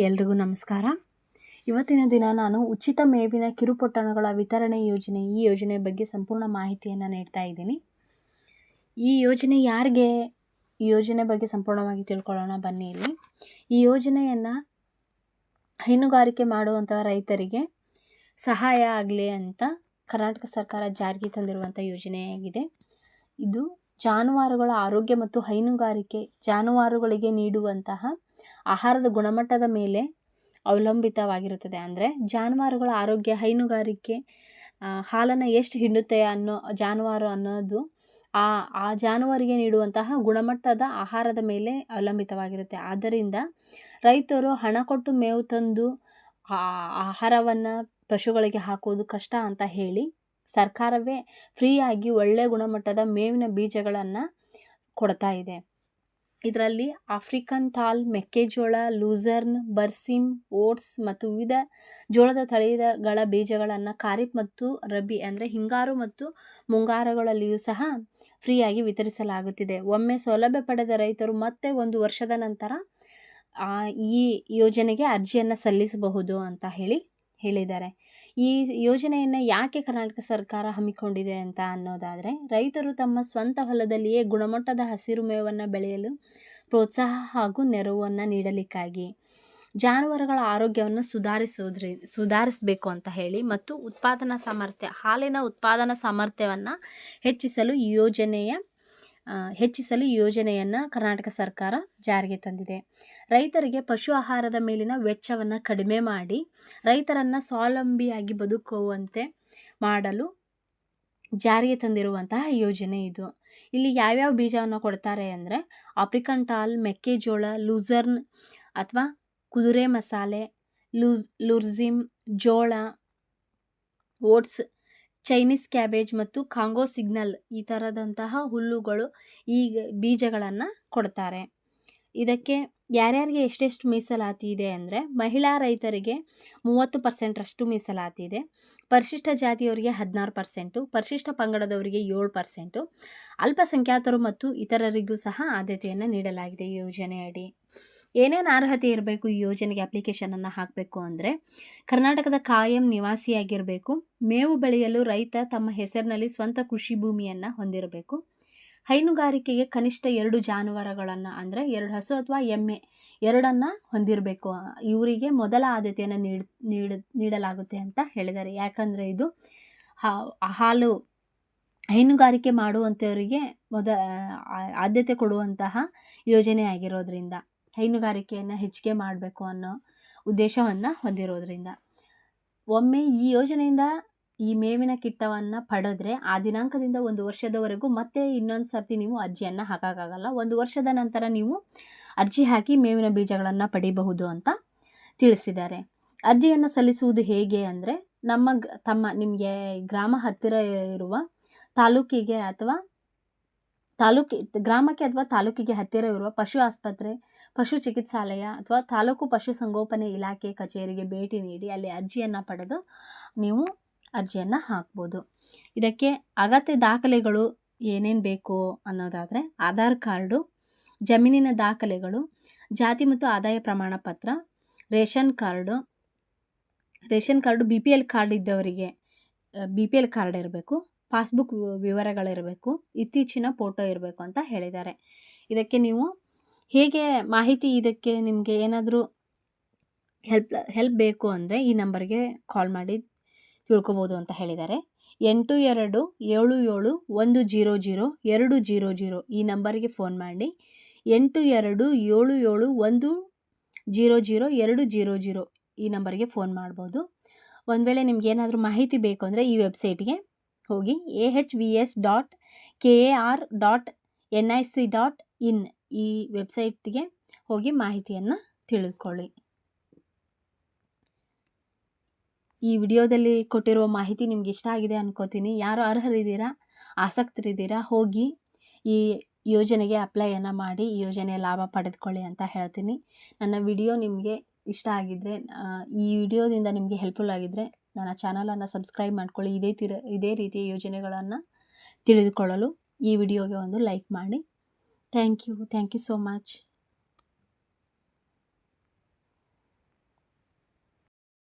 ಎಲ್ರಿಗೂ ನಮಸ್ಕಾರ. ಇವತ್ತಿನ ದಿನ ನಾನು ಉಚಿತ ಮೇವಿನ ಕಿರುಪೊಟ್ಟಣಗಳ ವಿತರಣೆ ಯೋಜನೆ, ಈ ಯೋಜನೆ ಬಗ್ಗೆ ಸಂಪೂರ್ಣ ಮಾಹಿತಿಯನ್ನು ನೀಡ್ತಾ ಇದ್ದೀನಿ. ಈ ಯೋಜನೆ ಯಾರಿಗೆ, ಈ ಯೋಜನೆ ಬಗ್ಗೆ ಸಂಪೂರ್ಣವಾಗಿ ತಿಳ್ಕೊಳ್ಳೋಣ ಬನ್ನಿ ಇಲ್ಲಿ. ಈ ಯೋಜನೆಯನ್ನು ಹೈನುಗಾರಿಕೆ ಮಾಡುವಂಥ ರೈತರಿಗೆ ಸಹಾಯ ಆಗಲಿ ಅಂತ ಕರ್ನಾಟಕ ಸರ್ಕಾರ ಜಾರಿಗೆ ತಂದಿರುವಂಥ ಯೋಜನೆಯಾಗಿದೆ. ಇದು ಜಾನುವಾರುಗಳ ಆರೋಗ್ಯ ಮತ್ತು ಹೈನುಗಾರಿಕೆ ಜಾನುವಾರುಗಳಿಗೆ ನೀಡುವಂತಹ ಆಹಾರದ ಗುಣಮಟ್ಟದ ಮೇಲೆ ಅವಲಂಬಿತವಾಗಿರುತ್ತದೆ. ಅಂದರೆ ಜಾನುವಾರುಗಳ ಆರೋಗ್ಯ, ಹೈನುಗಾರಿಕೆ ಹಾಲನ್ನು ಎಷ್ಟು ಹಿಂಡುತ್ತೆ ಅನ್ನೋ ಜಾನುವಾರು ಅನ್ನೋದು ಆ ಆ ಜಾನುವಾರಿಗೆ ನೀಡುವಂತಹ ಗುಣಮಟ್ಟದ ಆಹಾರದ ಮೇಲೆ ಅವಲಂಬಿತವಾಗಿರುತ್ತೆ. ಆದ್ದರಿಂದ ರೈತರು ಹಣ ಕೊಟ್ಟು ಮೇವು ತಂದು ಆಹಾರವನ್ನು ಪಶುಗಳಿಗೆ ಹಾಕೋದು ಕಷ್ಟ ಅಂತ ಹೇಳಿ ಸರ್ಕಾರವೇ ಫ್ರೀಯಾಗಿ ಒಳ್ಳೆಯ ಗುಣಮಟ್ಟದ ಮೇವಿನ ಬೀಜಗಳನ್ನು ಕೊಡ್ತಾ ಇದೆ. ಇದರಲ್ಲಿ ಆಫ್ರಿಕನ್ ಟಾಲ್ ಮೆಕ್ಕೆಜೋಳ, ಲೂಸರ್ನ್, ಬರ್ಸಿಮ್, ಓಟ್ಸ್ ಮತ್ತು ವಿವಿಧ ಜೋಳದ ತಳಿಗಳ ಬೀಜಗಳನ್ನು ಖಾರಿಫ್ ಮತ್ತು ರಬಿ ಅಂದರೆ ಹಿಂಗಾರು ಮತ್ತು ಮುಂಗಾರುಗಳಲ್ಲಿಯೂ ಸಹ ಫ್ರೀಯಾಗಿ ವಿತರಿಸಲಾಗುತ್ತಿದೆ. ಒಮ್ಮೆ ಸೌಲಭ್ಯ ಪಡೆದ ರೈತರು ಮತ್ತೆ ಒಂದು ವರ್ಷದ ನಂತರ ಈ ಯೋಜನೆಗೆ ಅರ್ಜಿಯನ್ನು ಸಲ್ಲಿಸಬಹುದು ಅಂತ ಹೇಳಿ ಹೇಳಿದ್ದಾರೆ. ಈ ಯೋಜನೆಯನ್ನು ಯಾಕೆ ಕರ್ನಾಟಕ ಸರ್ಕಾರ ಹಮ್ಮಿಕೊಂಡಿದೆ ಅಂತ ಅನ್ನೋದಾದರೆ, ರೈತರು ತಮ್ಮ ಸ್ವಂತ ಹೊಲದಲ್ಲಿಯೇ ಗುಣಮಟ್ಟದ ಹಸಿರು ಮೇವನ್ನು ಬೆಳೆಯಲು ಪ್ರೋತ್ಸಾಹ ಹಾಗೂ ನೆರವನ್ನು ನೀಡಲಿಕ್ಕಾಗಿ ಜಾನುವಾರುಗಳ ಆರೋಗ್ಯವನ್ನು ಸುಧಾರಿಸೋದ್ರಿ, ಸುಧಾರಿಸಬೇಕು ಅಂತ ಹೇಳಿ ಮತ್ತು ಉತ್ಪಾದನಾ ಸಾಮರ್ಥ್ಯ, ಹಾಲಿನ ಉತ್ಪಾದನಾ ಸಾಮರ್ಥ್ಯವನ್ನು ಹೆಚ್ಚಿಸಲು ಈ ಯೋಜನೆಯ ಹೆಚ್ಚಿಸಲು ಯೋಜನೆಯನ್ನು ಕರ್ನಾಟಕ ಸರ್ಕಾರ ಜಾರಿಗೆ ತಂದಿದೆ. ರೈತರಿಗೆ ಪಶು ಆಹಾರದ ಮೇಲಿನ ವೆಚ್ಚವನ್ನು ಕಡಿಮೆ ಮಾಡಿ, ರೈತರನ್ನು ಸ್ವಾವಲಂಬಿಯಾಗಿ ಬದುಕುವಂತೆ ಮಾಡಲು ಜಾರಿಗೆ ತಂದಿರುವಂತಹ ಯೋಜನೆ ಇದು. ಇಲ್ಲಿ ಯಾವ್ಯಾವ ಬೀಜವನ್ನು ಕೊಡ್ತಾರೆ ಅಂದರೆ, ಆಫ್ರಿಕನ್ ಟಾಲ್, ಮೆಕ್ಕೆಜೋಳ, ಲೂಸರ್ನ್ ಅಥವಾ ಕುದುರೆ ಮಸಾಲೆ, ಲೂಸ್, ಲುರ್ಜಿಮ್, ಜೋಳ, ಓಟ್ಸ್ ಚೈನೀಸ್ ಕ್ಯಾಬೇಜ್ ಮತ್ತು ಕಾಂಗೋ ಸಿಗ್ನಲ್ ಈ ಥರದಂತಹ ಹುಲ್ಲುಗಳು ಈ ಬೀಜಗಳನ್ನು ಕೊಡ್ತಾರೆ. ಇದಕ್ಕೆ ಯಾರ್ಯಾರಿಗೆ ಎಷ್ಟೆಷ್ಟು ಮೀಸಲಾತಿ ಇದೆ ಅಂದರೆ ಮಹಿಳಾ ರೈತರಿಗೆ ಮೂವತ್ತು ಪರ್ಸೆಂಟರಷ್ಟು ಮೀಸಲಾತಿ ಇದೆ, ಪರಿಶಿಷ್ಟ ಜಾತಿಯವರಿಗೆ ಹದಿನಾರು ಪರ್ಸೆಂಟು, ಪರಿಶಿಷ್ಟ ಪಂಗಡದವರಿಗೆ ಏಳು ಪರ್ಸೆಂಟು, ಅಲ್ಪಸಂಖ್ಯಾತರು ಮತ್ತು ಇತರರಿಗೂ ಸಹ ಆದ್ಯತೆಯನ್ನು ನೀಡಲಾಗಿದೆ ಯೋಜನೆಯಡಿ. ಏನೇನು ಅರ್ಹತೆ ಇರಬೇಕು ಈ ಯೋಜನೆಗೆ ಅಪ್ಲಿಕೇಶನನ್ನು ಹಾಕಬೇಕು ಅಂದರೆ, ಕರ್ನಾಟಕದ ಕಾಯಂ ನಿವಾಸಿಯಾಗಿರಬೇಕು, ಮೇವು ಬೆಳೆಯಲು ರೈತ ತಮ್ಮ ಹೆಸರಿನಲ್ಲಿ ಸ್ವಂತ ಕೃಷಿ ಭೂಮಿಯನ್ನು ಹೊಂದಿರಬೇಕು, ಹೈನುಗಾರಿಕೆಗೆ ಕನಿಷ್ಠ ಎರಡು ಜಾನುವಾರುಗಳನ್ನು ಅಂದರೆ ಎರಡು ಹಸು ಅಥವಾ ಎಮ್ಮೆ ಎರಡನ್ನು ಹೊಂದಿರಬೇಕು. ಇವರಿಗೆ ಮೊದಲ ಆದ್ಯತೆಯನ್ನು ನೀಡ್, ನೀಡ, ನೀಡಲಾಗುತ್ತೆ ಅಂತ ಹೇಳಿದ್ದಾರೆ. ಯಾಕಂದರೆ ಇದು ಹಾಲು ಹೈನುಗಾರಿಕೆ ಮಾಡುವಂಥವರಿಗೆ ಮೊದ ಆದ್ಯತೆ ಕೊಡುವಂತಹ ಯೋಜನೆ ಆಗಿರೋದ್ರಿಂದ. ಹೈನುಗಾರಿಕೆಯನ್ನು ಹೆಚ್ಚಿಗೆ ಮಾಡಬೇಕು ಅನ್ನೋ ಉದ್ದೇಶವನ್ನು ಹೊಂದಿರೋದ್ರಿಂದ. ಒಮ್ಮೆ ಈ ಯೋಜನೆಯಿಂದ ಈ ಮೇವಿನ ಕಿಟ್ಟವನ್ನು ಪಡೆದ್ರೆ ಆ ದಿನಾಂಕದಿಂದ ಒಂದು ವರ್ಷದವರೆಗೂ ಮತ್ತೆ ಇನ್ನೊಂದು ಸರ್ತಿ ನೀವು ಅರ್ಜಿಯನ್ನು ಹಾಕೋಕ್ಕಾಗಲ್ಲ. ಒಂದು ವರ್ಷದ ನಂತರ ನೀವು ಅರ್ಜಿ ಹಾಕಿ ಮೇವಿನ ಬೀಜಗಳನ್ನು ಪಡಿಬಹುದು ಅಂತ ತಿಳಿಸಿದ್ದಾರೆ. ಅರ್ಜಿಯನ್ನು ಸಲ್ಲಿಸುವುದು ಹೇಗೆ ಅಂದರೆ ನಮ್ಮ ತಮ್ಮ ನಿಮಗೆ ಗ್ರಾಮ ಹತ್ತಿರ ಇರುವ ತಾಲೂಕಿಗೆ ಅಥವಾ ತಾಲೂಕಿ, ಗ್ರಾಮಕ್ಕೆ ಅಥವಾ ತಾಲೂಕಿಗೆ ಹತ್ತಿರ ಇರುವ ಪಶು ಆಸ್ಪತ್ರೆ, ಪಶು ಚಿಕಿತ್ಸಾಲಯ ಅಥವಾ ತಾಲೂಕು ಪಶು ಸಂಗೋಪನೆ ಇಲಾಖೆ ಕಚೇರಿಗೆ ಭೇಟಿ ನೀಡಿ ಅಲ್ಲಿ ಅರ್ಜಿಯನ್ನು ಪಡೆದು ನೀವು ಅರ್ಜಿಯನ್ನು ಹಾಕ್ಬೋದು. ಇದಕ್ಕೆ ಅಗತ್ಯ ದಾಖಲೆಗಳು ಏನೇನು ಬೇಕು ಅನ್ನೋದಾದರೆ ಆಧಾರ್ ಕಾರ್ಡು, ಜಮೀನಿನ ದಾಖಲೆಗಳು, ಜಾತಿ ಮತ್ತು ಆದಾಯ ಪ್ರಮಾಣ ಪತ್ರ, ration card ration card, B P L card ಇದ್ದವರಿಗೆ, ಬಿ ಪಿ ಎಲ್ ಕಾರ್ಡ್ ಇರಬೇಕು. ಪಾಸ್ಬುಕ್ ವಿವರಗಳಿರಬೇಕು, ಇತ್ತೀಚಿನ ಫೋಟೋ ಇರಬೇಕು ಅಂತ ಹೇಳಿದ್ದಾರೆ. ಇದಕ್ಕೆ ನೀವು ಹೇಗೆ ಮಾಹಿತಿ ಇದಕ್ಕೆ ನಿಮಗೆ ಏನಾದರೂ ಹೆಲ್ಪ್ ಹೆಲ್ಪ್ ಬೇಕು ಅಂದರೆ ಈ ನಂಬರ್ಗೆ ಕಾಲ್ ಮಾಡಿ ತಿಳ್ಕೊಬೋದು ಅಂತ ಹೇಳಿದ್ದಾರೆ. ಎಂಟು ಎರಡು ಏಳು ಏಳು ಒಂದು ಜೀರೋ ಜೀರೋ ಎರಡು ಜೀರೋ ಜೀರೋ ಈ ನಂಬರ್ಗೆ ಫೋನ್ ಮಾಡಿ. ಎಂಟು ಎರಡು ಏಳು ಏಳು ಒಂದು ಜೀರೋ ಜೀರೋ ಎರಡು ಜೀರೋ ಜೀರೋ ಈ ನಂಬರ್ಗೆ ಫೋನ್ ಮಾಡ್ಬೋದು. ಒಂದು ವೇಳೆ ನಿಮ್ಗೆ ಏನಾದರೂ ಮಾಹಿತಿ ಬೇಕು ಅಂದರೆ ಈ ವೆಬ್ಸೈಟ್ಗೆ ಹೋಗಿ A H V S dot K A R dot N I C dot in ಈ ವೆಬ್ಸೈಟ್ಗೆ ಹೋಗಿ ಮಾಹಿತಿಯನ್ನು ತಿಳಿದುಕೊಳ್ಳಿ ಈ ವಿಡಿಯೋದಲ್ಲಿ ಕೊಟ್ಟಿರುವ ಮಾಹಿತಿ ನಿಮ್ಗೆ ಇಷ್ಟ ಆಗಿದೆ ಅನ್ಕೋತೀನಿ. ಯಾರು ಅರ್ಹರಿದ್ದೀರಾ, ಆಸಕ್ತರಿದ್ದೀರಾ, ಹೋಗಿ ಈ ಯೋಜನೆಗೆ ಅಪ್ಲೈಯನ್ನು ಮಾಡಿ, ಈ ಯೋಜನೆಯ ಲಾಭ ಪಡೆದುಕೊಳ್ಳಿ ಅಂತ ಹೇಳ್ತೀನಿ. ನನ್ನ ವಿಡಿಯೋ ನಿಮಗೆ ಇಷ್ಟ ಆಗಿದ್ದರೆ ಈ ವಿಡಿಯೋದಿಂದ ನಿಮಗೆ ಹೆಲ್ಪ್ಫುಲ್ ಆಗಿದ್ದರೆ ನನ್ನ ಚಾನಲನ್ನು ಸಬ್ಸ್ಕ್ರೈಬ್ ಮಾಡ್ಕೊಳ್ಳಿ. ಇದೇ ತಿರ, ಇದೇ ರೀತಿಯ ಯೋಜನೆಗಳನ್ನು ತಿಳಿದುಕೊಳ್ಳಲು ಈ ವಿಡಿಯೋಗೆ ಒಂದು ಲೈಕ್ ಮಾಡಿ. Thank you. Thank you so much.